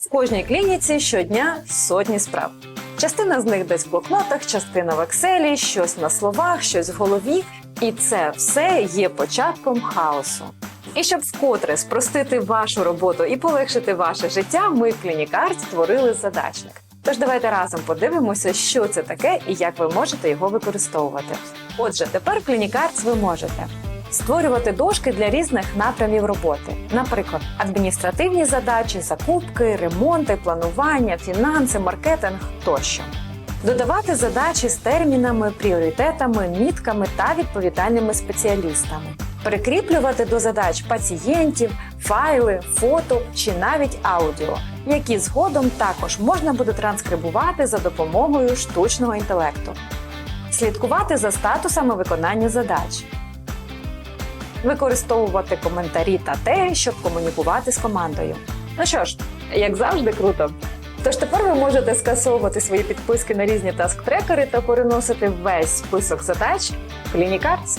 В кожній клініці щодня сотні справ. Частина з них десь в блокнотах, частина в Excel, щось на словах, щось в голові. І це все є початком хаосу. І щоб вкотре спростити вашу роботу і полегшити ваше життя, ми в Клінікарт створили задачник. Тож давайте разом подивимося, що це таке і як ви можете його використовувати. Отже, тепер в ви можете створювати дошки для різних напрямів роботи, наприклад, адміністративні задачі, закупки, ремонти, планування, фінанси, маркетинг тощо. Додавати задачі з термінами, пріоритетами, мітками та відповідальними спеціалістами. Прикріплювати до задач пацієнтів, файли, фото чи навіть аудіо, які згодом також можна буде транскрибувати за допомогою штучного інтелекту. Слідкувати за статусами виконання задач. Використовувати коментарі та те, щоб комунікувати з командою. Ну що ж, як завжди, круто. Тож тепер ви можете скасовувати свої підписки на різні таск-трекери та переносити весь список задач в Clinicards